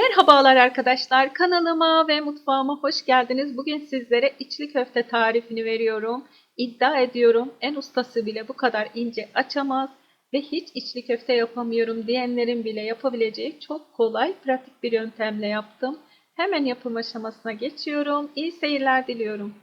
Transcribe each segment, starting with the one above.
Merhabalar arkadaşlar kanalıma ve mutfağıma hoş geldiniz. Bugün sizlere içli köfte tarifini veriyorum. İddia ediyorum en ustası bile bu kadar ince açamaz ve hiç içli köfte yapamıyorum diyenlerin bile yapabileceği çok kolay pratik bir yöntemle yaptım. Hemen yapım aşamasına geçiyorum. İyi seyirler diliyorum.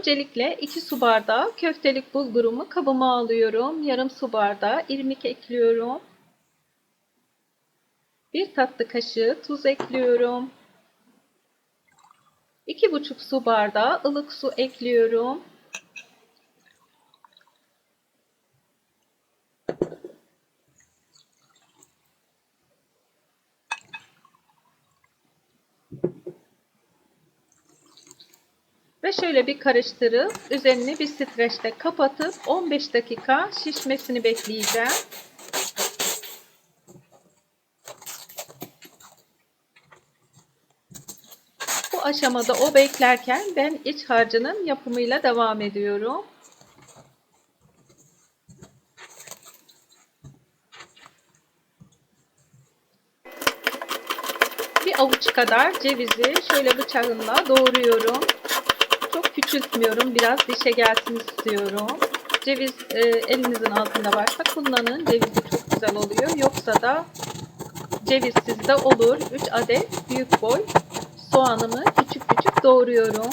Öncelikle 2 su bardağı köftelik bulgurumu kabıma alıyorum. Yarım su bardağı irmik ekliyorum. 1 tatlı kaşığı tuz ekliyorum. 2,5 su bardağı ılık su ekliyorum. Ve şöyle bir karıştırıp üzerini bir streçte kapatıp 15 dakika şişmesini bekleyeceğim. Bu aşamada o beklerken ben iç harcının yapımıyla devam ediyorum. Avuç kadar cevizi şöyle bıçağımla doğruyorum küçültmüyorum. Biraz dişe gelsin istiyorum. Ceviz e, elinizin altında varsa kullanın. Cevizi çok güzel oluyor. Yoksa da cevizsiz de olur. 3 adet büyük boy soğanımı küçük küçük doğruyorum.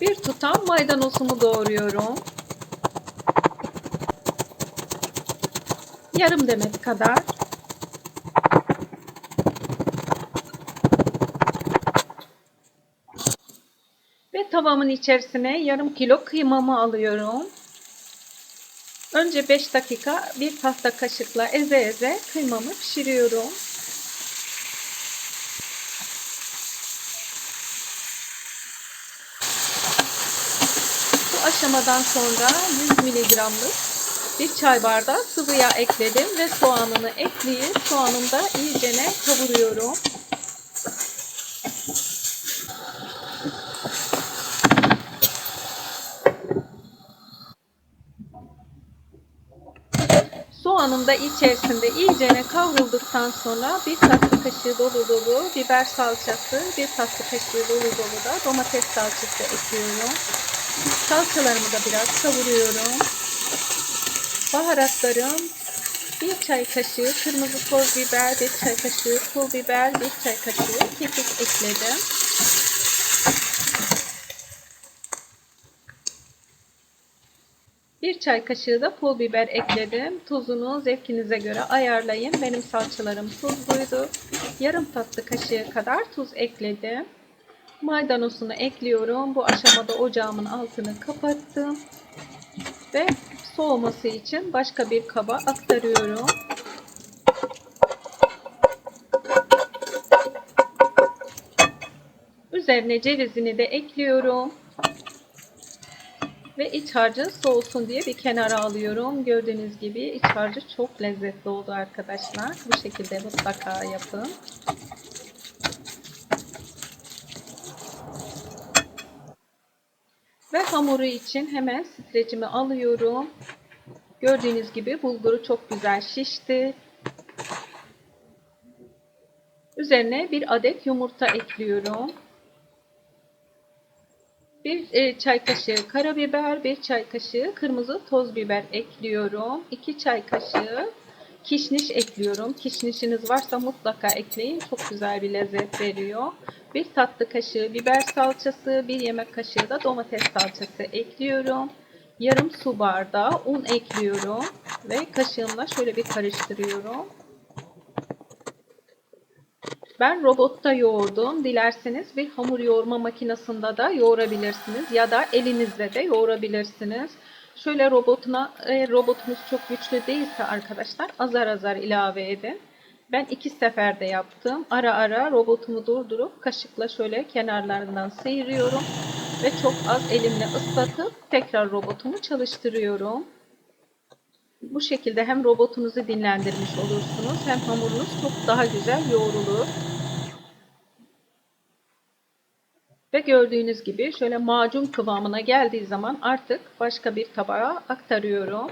Bir tutam maydanozumu doğruyorum. Yarım demet kadar. Ve tavamın içerisine yarım kilo kıymamı alıyorum. Önce 5 dakika bir tahta kaşıkla eze eze kıymamı pişiriyorum. Aşamadan sonra 100 miligramlık bir çay bardağı sıvı yağ ekledim ve soğanını ekleyip soğanını da iyicene kavuruyorum. Soğanın da içerisinde iyicene kavrulduktan sonra bir tatlı kaşığı dolu dolu biber salçası, bir tatlı kaşığı dolu dolu da domates salçası ekliyorum. Salçalarımı da biraz kavuruyorum. Baharatlarım bir çay kaşığı kırmızı toz biber, bir çay kaşığı pul biber, bir çay kaşığı kekik ekledim. Bir çay kaşığı da pul biber ekledim. Tuzunu zevkinize göre ayarlayın. Benim salçalarım tuzluydu. Yarım tatlı kaşığı kadar tuz ekledim. Maydanozunu ekliyorum. Bu aşamada ocağımın altını kapattım. Ve soğuması için başka bir kaba aktarıyorum. Üzerine cevizini de ekliyorum. Ve iç harcı soğusun diye bir kenara alıyorum. Gördüğünüz gibi iç harcı çok lezzetli oldu arkadaşlar. Bu şekilde mutlaka yapın. Ve hamuru için hemen streçimi alıyorum. Gördüğünüz gibi bulguru çok güzel şişti. Üzerine bir adet yumurta ekliyorum. Bir e, çay kaşığı karabiber, bir çay kaşığı kırmızı toz biber ekliyorum. 2 çay kaşığı kişniş ekliyorum. Kişnişiniz varsa mutlaka ekleyin. Çok güzel bir lezzet veriyor. Bir tatlı kaşığı biber salçası, bir yemek kaşığı da domates salçası ekliyorum. Yarım su bardağı un ekliyorum ve kaşığımla şöyle bir karıştırıyorum. Ben robotta yoğurdum. Dilerseniz bir hamur yoğurma makinesinde de yoğurabilirsiniz ya da elinizle de yoğurabilirsiniz. Şöyle robotuna, eğer robotunuz çok güçlü değilse arkadaşlar azar azar ilave edin. Ben iki seferde yaptım. Ara ara robotumu durdurup kaşıkla şöyle kenarlarından sıyırıyorum ve çok az elimle ıslatıp tekrar robotumu çalıştırıyorum. Bu şekilde hem robotunuzu dinlendirmiş olursunuz hem hamurunuz çok daha güzel yoğrulur. Ve gördüğünüz gibi şöyle macun kıvamına geldiği zaman artık başka bir tabağa aktarıyorum.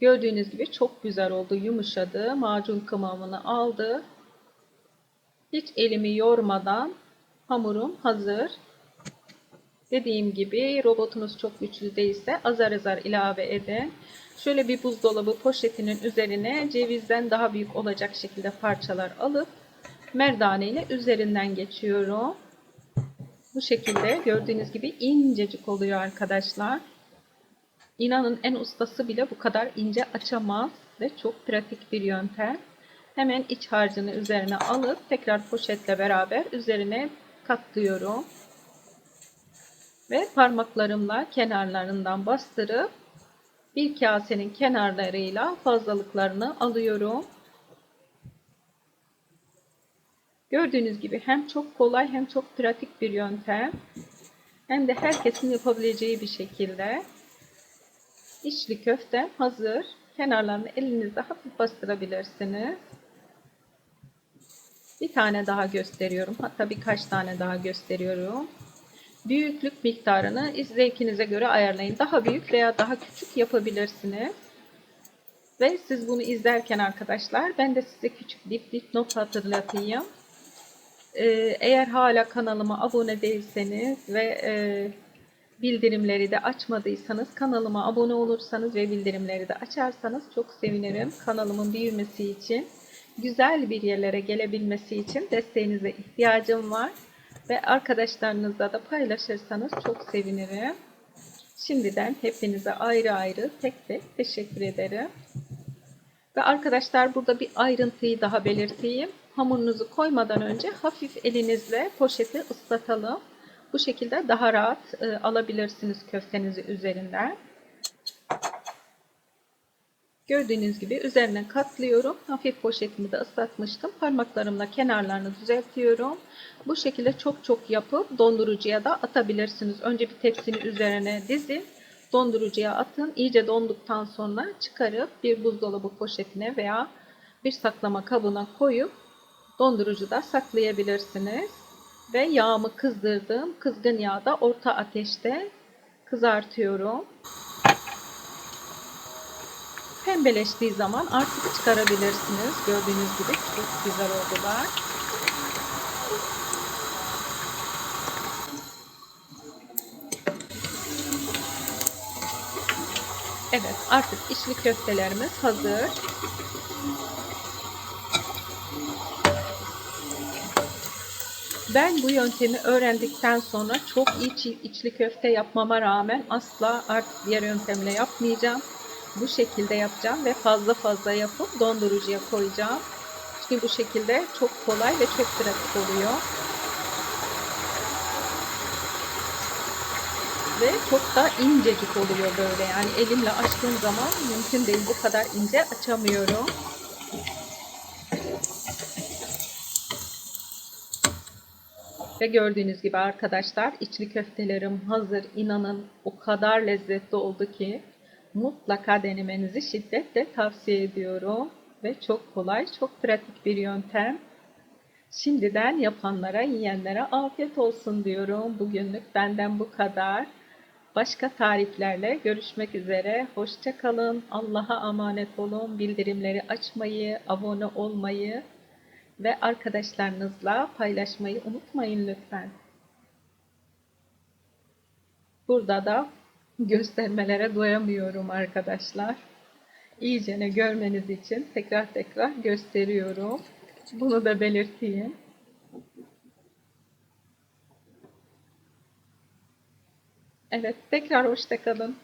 Gördüğünüz gibi çok güzel oldu, yumuşadı, macun kıvamını aldı. Hiç elimi yormadan hamurum hazır. Dediğim gibi robotunuz çok güçlü değilse azar azar ilave edin. Şöyle bir buzdolabı poşetinin üzerine cevizden daha büyük olacak şekilde parçalar alıp merdane ile üzerinden geçiyorum. Bu şekilde gördüğünüz gibi incecik oluyor arkadaşlar. İnanın en ustası bile bu kadar ince açamaz ve çok pratik bir yöntem. Hemen iç harcını üzerine alıp tekrar poşetle beraber üzerine katlıyorum. Ve parmaklarımla kenarlarından bastırıp bir kasenin kenarlarıyla fazlalıklarını alıyorum. Gördüğünüz gibi hem çok kolay hem çok pratik bir yöntem. Hem de herkesin yapabileceği bir şekilde. İçli köfte hazır. Kenarlarını elinizle hafif bastırabilirsiniz. Bir tane daha gösteriyorum. Hatta birkaç tane daha gösteriyorum. Büyüklük miktarını zevkinize göre ayarlayın. Daha büyük veya daha küçük yapabilirsiniz. Ve siz bunu izlerken arkadaşlar ben de size küçük dip dip not hatırlatayım. Ee, eğer hala kanalıma abone değilseniz ve e, bildirimleri de açmadıysanız kanalıma abone olursanız ve bildirimleri de açarsanız çok sevinirim. Kanalımın büyümesi için, güzel bir yerlere gelebilmesi için desteğinize ihtiyacım var. Ve arkadaşlarınızla da paylaşırsanız çok sevinirim. Şimdiden hepinize ayrı ayrı tek tek teşekkür ederim. Ve arkadaşlar burada bir ayrıntıyı daha belirteyim. Hamurunuzu koymadan önce hafif elinizle poşeti ıslatalım. Bu şekilde daha rahat e, alabilirsiniz köftenizi üzerinden. Gördüğünüz gibi üzerine katlıyorum. Hafif poşetimi de ıslatmıştım. Parmaklarımla kenarlarını düzeltiyorum. Bu şekilde çok çok yapıp dondurucuya da atabilirsiniz. Önce bir tepsinin üzerine dizin. Dondurucuya atın. İyice donduktan sonra çıkarıp bir buzdolabı poşetine veya bir saklama kabına koyup dondurucuda saklayabilirsiniz. Ve yağımı kızdırdım. Kızgın yağda orta ateşte kızartıyorum. Pembeleştiği zaman artık çıkarabilirsiniz. Gördüğünüz gibi çok güzel oldular. Evet artık içli köftelerimiz hazır. Ben bu yöntemi öğrendikten sonra çok iyi içli köfte yapmama rağmen asla artık diğer yöntemle yapmayacağım. Bu şekilde yapacağım ve fazla fazla yapıp dondurucuya koyacağım. Çünkü bu şekilde çok kolay ve çok pratik oluyor. Ve çok da incecik oluyor böyle. Yani elimle açtığım zaman mümkün değil. Bu kadar ince açamıyorum. Ve gördüğünüz gibi arkadaşlar içli köftelerim hazır. İnanın o kadar lezzetli oldu ki mutlaka denemenizi şiddetle tavsiye ediyorum. Ve çok kolay, çok pratik bir yöntem. Şimdiden yapanlara, yiyenlere afiyet olsun diyorum. Bugünlük benden bu kadar. Başka tariflerle görüşmek üzere. Hoşça kalın. Allah'a emanet olun. Bildirimleri açmayı, abone olmayı ve arkadaşlarınızla paylaşmayı unutmayın lütfen. Burada da göstermelere doyamıyorum arkadaşlar. İyicene görmeniz için tekrar tekrar gösteriyorum. Bunu da belirteyim. Evet, tekrar hoşça kalın.